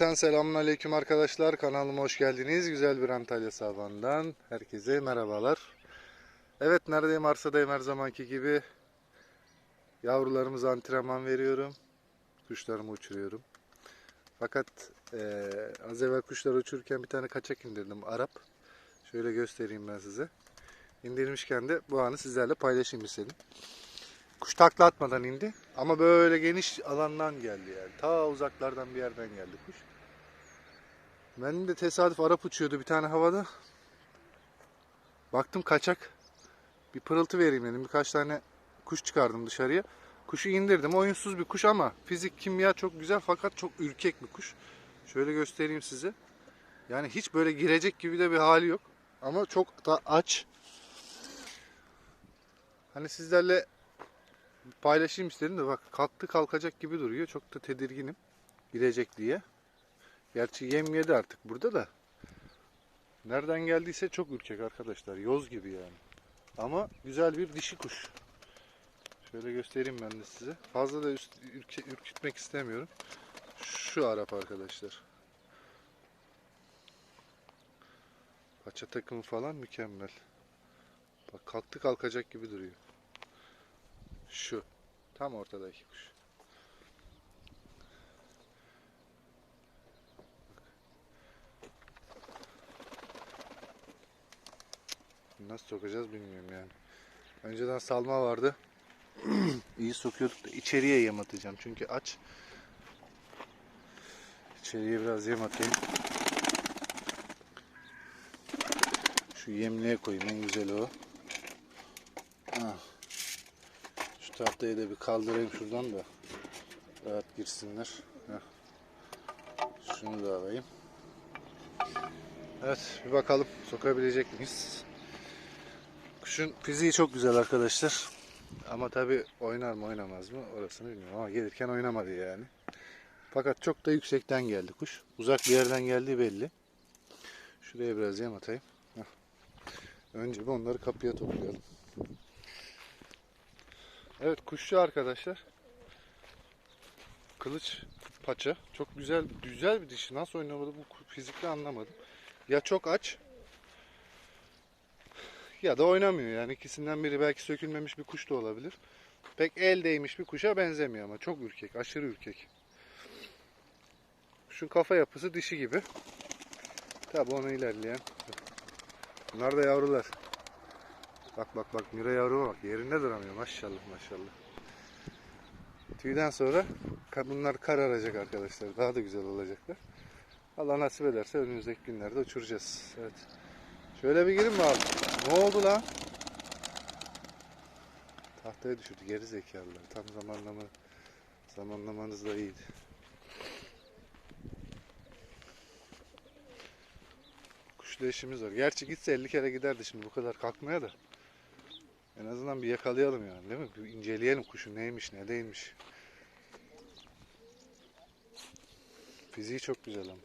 Selamun aleyküm arkadaşlar. Kanalıma hoş geldiniz. Güzel bir Antalya sabahından herkese merhabalar. Evet neredeyim? Arsadayım her zamanki gibi. Yavrularımıza antrenman veriyorum. Kuşlarımı uçuruyorum. Fakat eee az evvel kuşları uçururken bir tane kaçak indirdim. Arap. Şöyle göstereyim ben size. İndirmişken de bu anı sizlerle paylaşayım istedim. Kuş takla atmadan indi. Ama böyle geniş alandan geldi yani. Ta uzaklardan bir yerden geldi kuş. Benim de tesadüf Arap uçuyordu bir tane havada. Baktım kaçak. Bir pırıltı vereyim dedim. Birkaç tane kuş çıkardım dışarıya. Kuşu indirdim. Oyunsuz bir kuş ama fizik kimya çok güzel fakat çok ürkek bir kuş. Şöyle göstereyim size. Yani hiç böyle girecek gibi de bir hali yok. Ama çok da aç. Hani sizlerle paylaşayım istedim de bak kalktı kalkacak gibi duruyor. Çok da tedirginim girecek diye. Gerçi yem yedi artık burada da. Nereden geldiyse çok ürkek arkadaşlar. Yoz gibi yani. Ama güzel bir dişi kuş. Şöyle göstereyim ben de size. Fazla da üst, ürke, ürkütmek istemiyorum. Şu Arap arkadaşlar. Paça takımı falan mükemmel. Bak kalktı kalkacak gibi duruyor. Şu. Tam ortadaki kuş. Nasıl sokacağız bilmiyorum yani. Önceden salma vardı. İyi sokuyorduk da içeriye yem atacağım çünkü aç. İçeriye biraz yem atayım. Şu yemliğe koyayım en güzeli o. Ah. Tahtayı da bir kaldırayım şuradan da rahat girsinler. Şunu da alayım. Evet bir bakalım sokabilecek miyiz? Kuşun fiziği çok güzel arkadaşlar. Ama tabi oynar mı oynamaz mı orasını bilmiyorum ama gelirken oynamadı yani. Fakat çok da yüksekten geldi kuş. Uzak bir yerden geldiği belli. Şuraya biraz yem atayım. Önce bir onları kapıya toplayalım. Evet kuşçu arkadaşlar. Kılıç paça. Çok güzel güzel bir dişi. Nasıl oynamadı bu fizikle anlamadım. Ya çok aç ya da oynamıyor yani ikisinden biri belki sökülmemiş bir kuş da olabilir. Pek el değmiş bir kuşa benzemiyor ama çok ürkek, aşırı ürkek. Kuşun kafa yapısı dişi gibi. Tabi onu ilerleyen. Bunlar da yavrular. Bak bak bak Mira yavruma bak yerinde duramıyor maşallah maşallah. Tüyden sonra bunlar kararacak arkadaşlar. Daha da güzel olacaklar. Allah nasip ederse önümüzdeki günlerde uçuracağız. Evet. Şöyle bir girin mi abi? Ne oldu lan? Tahtaya düşürdü geri zekalılar. Tam zamanlama zamanlamanız da iyiydi. Kuşla işimiz var. Gerçi gitse 50 kere giderdi şimdi bu kadar kalkmaya da. En azından bir yakalayalım yani değil mi? Bir inceleyelim kuşun neymiş ne değilmiş. Fiziği çok güzel ama.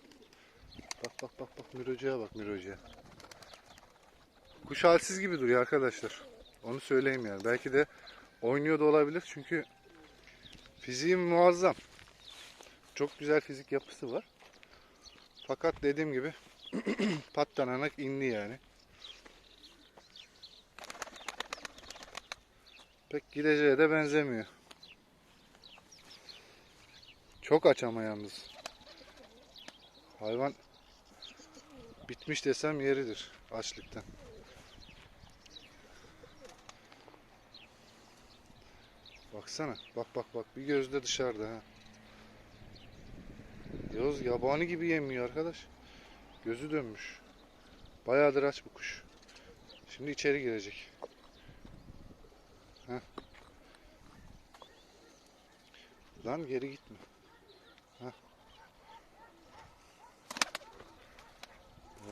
Bak bak bak bak Mirocu'ya bak Mirocu'ya. Kuş halsiz gibi duruyor arkadaşlar. Onu söyleyeyim yani. Belki de oynuyor da olabilir çünkü fiziği muazzam. Çok güzel fizik yapısı var. Fakat dediğim gibi patlananak indi yani. Pek gideceğe de benzemiyor. Çok aç ama yalnız. Hayvan bitmiş desem yeridir açlıktan. Baksana. Bak bak bak. Bir gözde dışarıda ha. Yoz yabani gibi yemiyor arkadaş. Gözü dönmüş. Bayağıdır aç bu kuş. Şimdi içeri girecek. Heh. Lan geri gitme. Heh.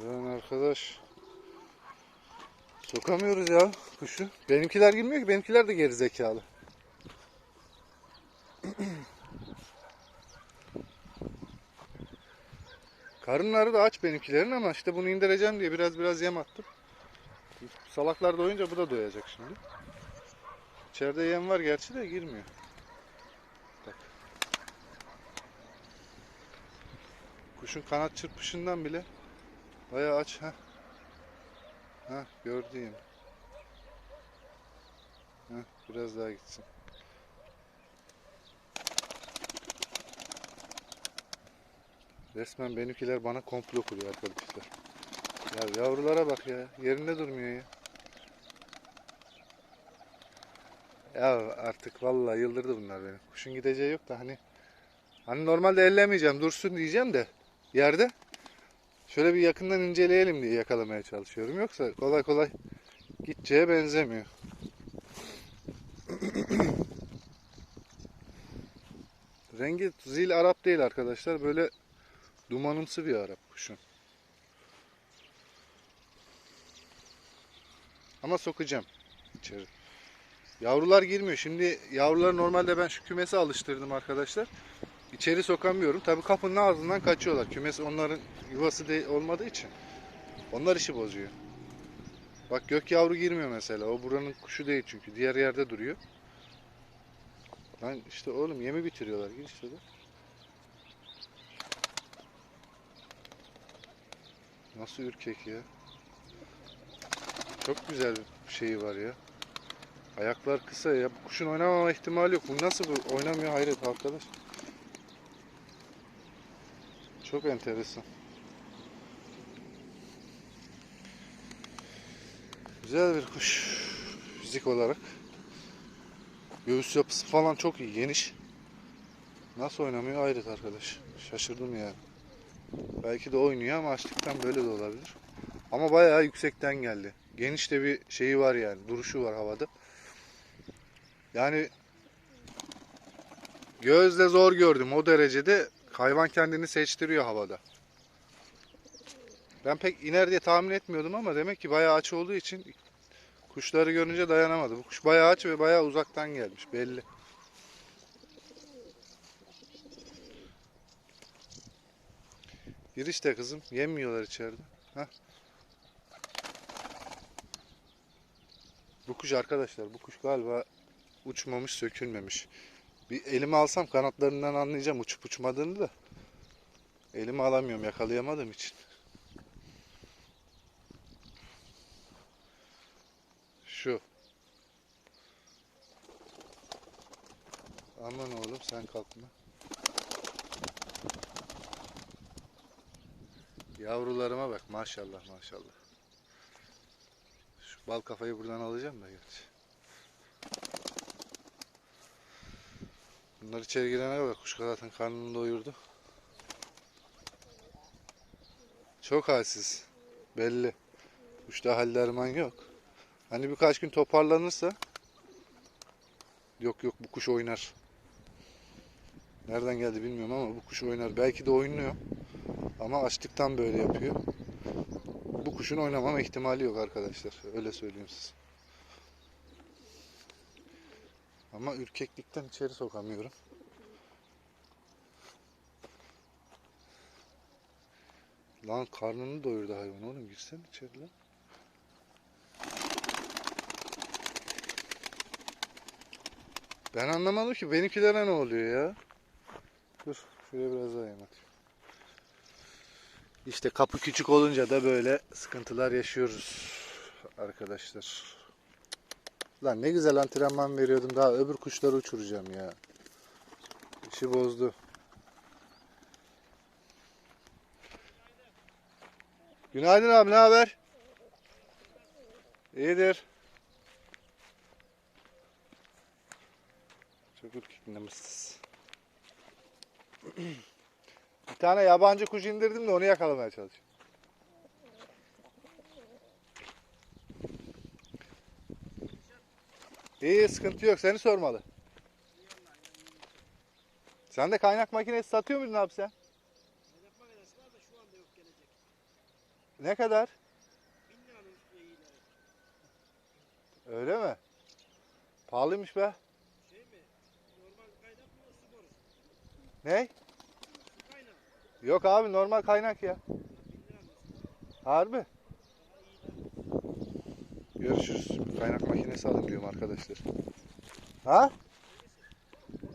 Lan arkadaş. Sokamıyoruz ya kuşu. Benimkiler girmiyor ki. Benimkiler de geri zekalı. Karınları da aç benimkilerin ama işte bunu indireceğim diye biraz biraz yem attım. Salaklar doyunca bu da doyacak şimdi. İçeride yem var gerçi de girmiyor. Bak. Kuşun kanat çırpışından bile bayağı aç ha. Ha gördüğüm. Ha biraz daha gitsin. Resmen benimkiler bana komplo kuruyor arkadaşlar. Ya yavrulara bak ya. Yerinde durmuyor ya. Ya artık vallahi yıldırdı bunlar beni. Kuşun gideceği yok da hani hani normalde ellemeyeceğim dursun diyeceğim de yerde şöyle bir yakından inceleyelim diye yakalamaya çalışıyorum. Yoksa kolay kolay gideceğe benzemiyor. Rengi zil Arap değil arkadaşlar. Böyle dumanımsı bir Arap kuşun. Ama sokacağım içeri. Yavrular girmiyor. Şimdi yavruları normalde ben şu kümese alıştırdım arkadaşlar. İçeri sokamıyorum. Tabii kapının ağzından kaçıyorlar. Kümes onların yuvası de olmadığı için. Onlar işi bozuyor. Bak gök yavru girmiyor mesela. O buranın kuşu değil çünkü. Diğer yerde duruyor. Lan işte oğlum yemi bitiriyorlar. Gir işte. Nasıl ürkek ya. Çok güzel bir şeyi var ya. Ayaklar kısa ya. Bu kuşun oynamama ihtimali yok. Bu nasıl bu oynamıyor hayret arkadaş. Çok enteresan. Güzel bir kuş fizik olarak. Göğüs yapısı falan çok iyi, geniş. Nasıl oynamıyor hayret arkadaş. Şaşırdım yani. Belki de oynuyor ama açlıktan böyle de olabilir. Ama bayağı yüksekten geldi. Geniş de bir şeyi var yani. Duruşu var havada. Yani gözle zor gördüm. O derecede hayvan kendini seçtiriyor havada. Ben pek iner diye tahmin etmiyordum ama demek ki bayağı aç olduğu için kuşları görünce dayanamadı. Bu kuş bayağı aç ve bayağı uzaktan gelmiş belli. Gir işte kızım. Yemiyorlar içeride. Heh. Bu kuş arkadaşlar bu kuş galiba uçmamış sökülmemiş. Bir elime alsam kanatlarından anlayacağım uçup uçmadığını da. Elime alamıyorum yakalayamadığım için. Şu. Aman oğlum sen kalkma. Yavrularıma bak maşallah maşallah. Şu bal kafayı buradan alacağım da gerçi. Bunlar içeri girene kadar kuş zaten karnını doyurdu. Çok halsiz. Belli. Kuşta hal derman yok. Hani birkaç gün toparlanırsa yok yok bu kuş oynar. Nereden geldi bilmiyorum ama bu kuş oynar. Belki de oynuyor. Ama açlıktan böyle yapıyor. Bu kuşun oynamama ihtimali yok arkadaşlar. Öyle söyleyeyim size. Ama ürkeklikten içeri sokamıyorum. Lan karnını doyurdu hayvan oğlum. Girsene içeri lan. Ben anlamadım ki benimkilere ne oluyor ya? Dur şuraya biraz daha yem atayım. İşte kapı küçük olunca da böyle sıkıntılar yaşıyoruz arkadaşlar. Lan ne güzel antrenman veriyordum daha öbür kuşları uçuracağım ya. İşi bozdu. Günaydın abi ne haber? İyidir. Çok ürkeklemişsiniz. Bir tane yabancı kuş indirdim de onu yakalamaya çalışıyorum. İyi sıkıntı yok seni sormalı. Sen de kaynak makinesi satıyor muydun abi sen? Kaynak makinesi var da şu anda yok gelecek. Ne kadar? Bin liranın üstüne iyiler. Öyle mi? Pahalıymış be. Şey mi? Normal kaynak mı ısı borusu? Ne? Su kaynağı. Yok abi normal kaynak ya. Üstüne. Harbi. Görüşürüz. Bir Kaynak makinesi alın diyorum arkadaşlar. Ha?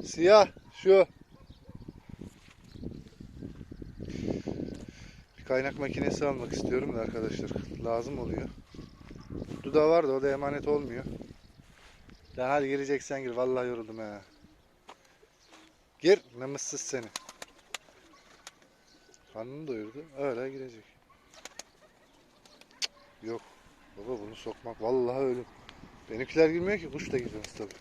Siyah şu. Bir kaynak makinesi almak istiyorum da arkadaşlar. Lazım oluyor. Duda var da o da emanet olmuyor. Lan hadi gireceksen gir. Vallahi yoruldum ha. Gir. Namussuz seni. Karnını doyurdu. Öyle girecek. Yok. Baba bunu sokmak vallahi ölüm. Benimkiler girmiyor ki kuş da girmez tabii.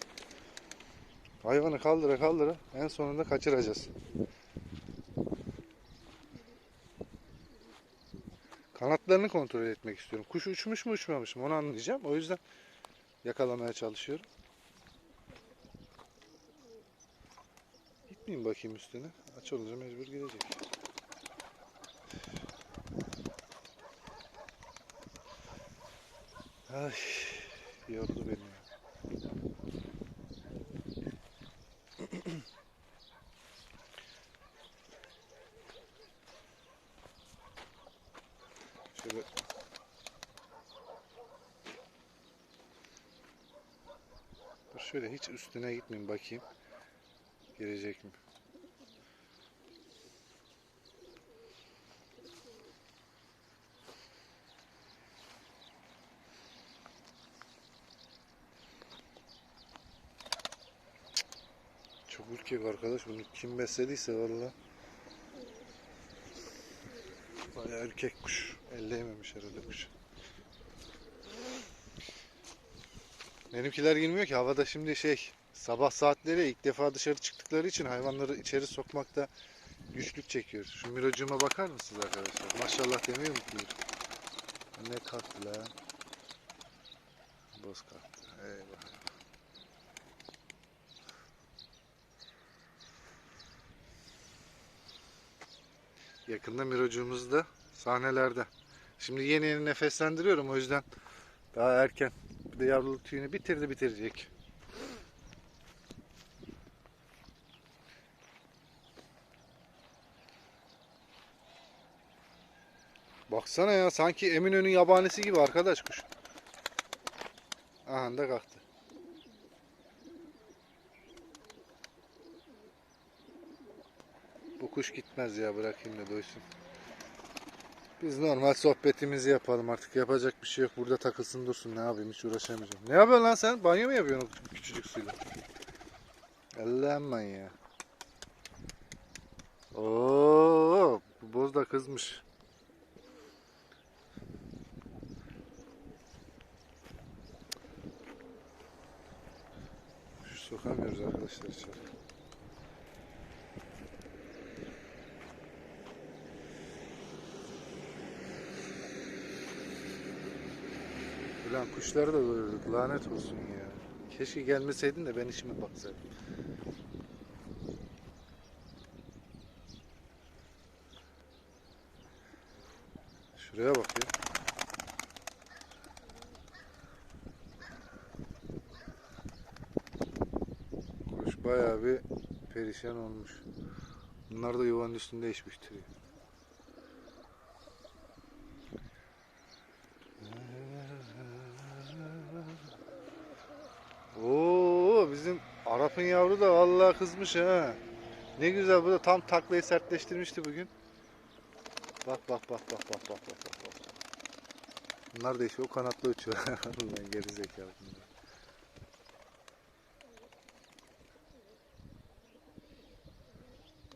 Hayvanı kaldıra kaldıra en sonunda kaçıracağız. Kanatlarını kontrol etmek istiyorum. Kuş uçmuş mu uçmamış mı onu anlayacağım. O yüzden yakalamaya çalışıyorum. Gitmeyeyim bakayım üstüne. Aç olunca mecbur gidecek. Ay, yordu beni. Şöyle Dur şöyle hiç üstüne gitmeyeyim bakayım. Gelecek mi? Ürkek arkadaş. Bunu kim beslediyse valla. Bayağı erkek kuş. Elleyememiş herhalde kuş. Benimkiler girmiyor ki. Havada şimdi şey sabah saatleri ilk defa dışarı çıktıkları için hayvanları içeri sokmakta güçlük çekiyor. Şu mirocuğuma bakar mısınız arkadaşlar? Maşallah mu ki? Ne kalktı lan? Boz kalktı. Eyvah. Yakında mirocuğumuz da sahnelerde. Şimdi yeni yeni nefeslendiriyorum o yüzden daha erken. Bir de yavruluk tüyünü bitirdi bitirecek. Baksana ya sanki Eminönü yabanisi gibi arkadaş kuş. Aha da kalktı. Kuş gitmez ya bırakayım da doysun. Biz normal sohbetimizi yapalım artık. Yapacak bir şey yok. Burada takılsın dursun. Ne yapayım hiç uğraşamayacağım. Ne yapıyorsun lan sen? Banyo mu yapıyorsun o küçücük suyla? Allah'ım manyağı. Oo, bu boz da kızmış. Şu sokamıyoruz arkadaşlar içeri. Ulan kuşları da doyurduk. Lanet olsun ya. Keşke gelmeseydin de ben işime baksaydım. Şuraya bak ya. Kuş bayağı bir perişan olmuş. Bunlar da yuvanın üstünde iş Arap'ın yavru da vallahi kızmış ha. Ne güzel bu da tam taklayı sertleştirmişti bugün. Bak bak bak bak bak bak bak bak. Bunlar da işte o kanatlı uçuyor. Ulan geri zekalı bunlar.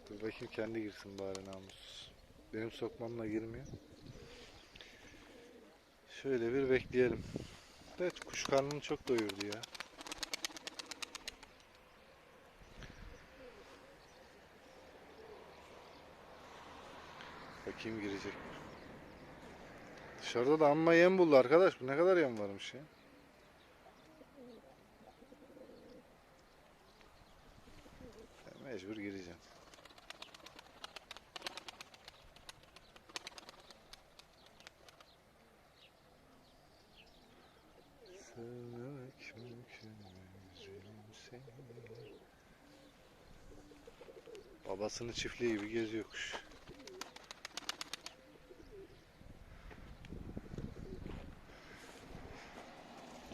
Dur bakayım kendi girsin bari namussuz. Benim sokmamla girmiyor. Şöyle bir bekleyelim. Evet kuş karnını çok doyurdu ya. Bakayım girecek mi? Dışarıda da amma yem buldu arkadaş. Bu ne kadar yem varmış ya. Mecbur gireceğim. Sevmek mümkün seni. Babasının çiftliği gibi geziyor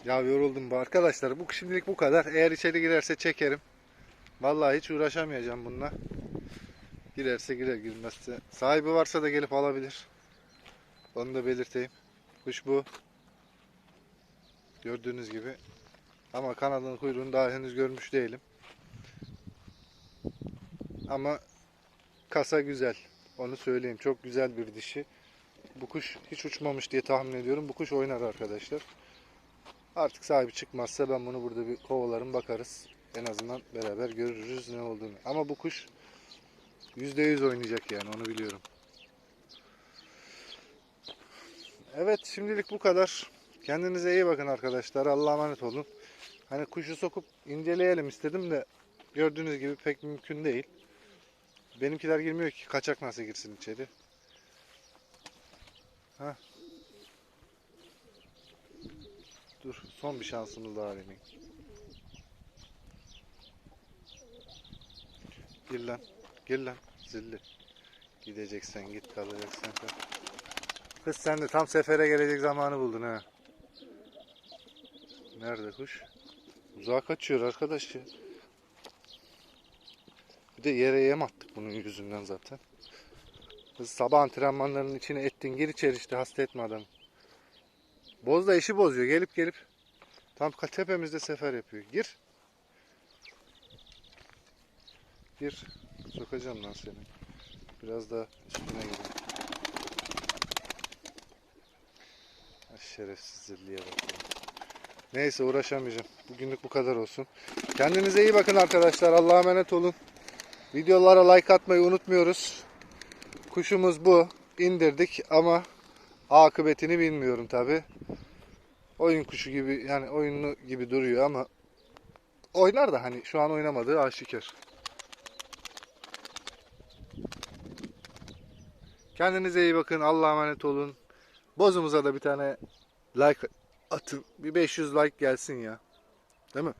Ya yoruldum bu arkadaşlar. Bu şimdilik bu kadar. Eğer içeri girerse çekerim. Vallahi hiç uğraşamayacağım bununla. Girerse girer girmezse. Sahibi varsa da gelip alabilir. Onu da belirteyim. Kuş bu. Gördüğünüz gibi. Ama kanadının kuyruğunu daha henüz görmüş değilim. Ama kasa güzel. Onu söyleyeyim. Çok güzel bir dişi. Bu kuş hiç uçmamış diye tahmin ediyorum. Bu kuş oynar arkadaşlar. Artık sahibi çıkmazsa ben bunu burada bir kovalarım bakarız. En azından beraber görürüz ne olduğunu. Ama bu kuş %100 oynayacak yani onu biliyorum. Evet şimdilik bu kadar. Kendinize iyi bakın arkadaşlar. Allah'a emanet olun. Hani kuşu sokup inceleyelim istedim de gördüğünüz gibi pek mümkün değil. Benimkiler girmiyor ki. Kaçak nasıl girsin içeri? Ha. Dur son bir şansımız daha deneyim. Gir lan. Gir lan. Zilli. Gideceksen git kalacaksan kal. Kız sen de tam sefere gelecek zamanı buldun ha. Nerede kuş? Uzağa kaçıyor arkadaş ya. Bir de yere yem attık bunun yüzünden zaten. Kız sabah antrenmanlarının içine ettin gir içeri işte hasta etme adamı. Boz da işi bozuyor gelip gelip. Tam tepemizde sefer yapıyor. Gir. Gir. Sokacağım lan seni. Biraz daha üstüne gireyim. Ha, Şerefsizliğe bak. Neyse uğraşamayacağım. Bugünlük bu kadar olsun. Kendinize iyi bakın arkadaşlar. Allah'a emanet olun. Videolara like atmayı unutmuyoruz. Kuşumuz bu. İndirdik ama akıbetini bilmiyorum tabi. Oyun kuşu gibi yani oyunlu gibi duruyor ama oynar da hani şu an oynamadığı aşikar. Kendinize iyi bakın. Allah'a emanet olun. Bozumuza da bir tane like atın. Bir 500 like gelsin ya. Değil mi?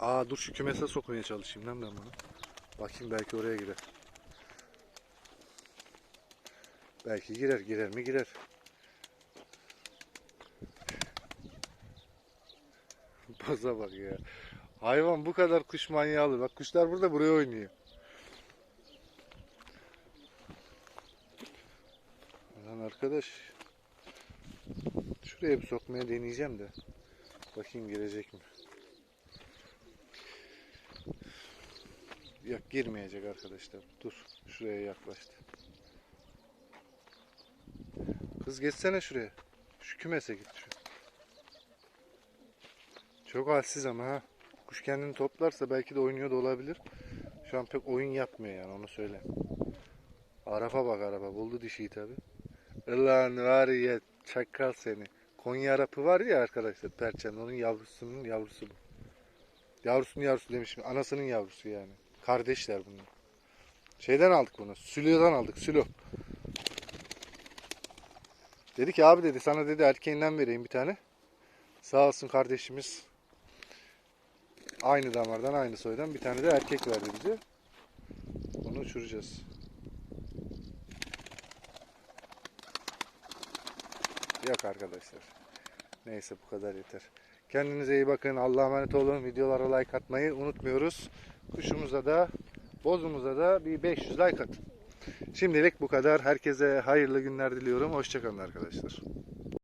Aa dur şu kümese sokmaya çalışayım lan ben bunu. Bakayım belki oraya girer. Belki girer. Girer mi? Girer. Boza bak ya. Hayvan bu kadar kuş manyağı olur. Bak kuşlar burada buraya oynuyor. Lan arkadaş. Şuraya bir sokmaya deneyeceğim de. Bakayım girecek mi? Yok girmeyecek arkadaşlar. Dur. Şuraya yaklaştı. Kız geçsene şuraya. Şu kümese git şu. Çok halsiz ama ha. Kuş kendini toplarsa belki de oynuyor da olabilir. Şu an pek oyun yapmıyor yani onu söyle. Arafa bak araba. Buldu dişiyi tabi. Ulan var ya çakal seni. Konya Arapı var ya arkadaşlar Perçem'de onun yavrusunun yavrusu bu. Yavrusunun yavrusu demişim. Anasının yavrusu yani. Kardeşler bunlar. Şeyden aldık bunu. Sülo'dan aldık. Sülo. Dedi ki abi dedi sana dedi erkeğinden vereyim bir tane. Sağ olsun kardeşimiz. Aynı damardan aynı soydan bir tane de erkek verdi bize. Onu uçuracağız. Yok arkadaşlar. Neyse bu kadar yeter. Kendinize iyi bakın. Allah'a emanet olun. Videolara like atmayı unutmuyoruz. Kuşumuza da bozumuza da bir 500 like atın. Şimdilik bu kadar. Herkese hayırlı günler diliyorum. Hoşçakalın arkadaşlar.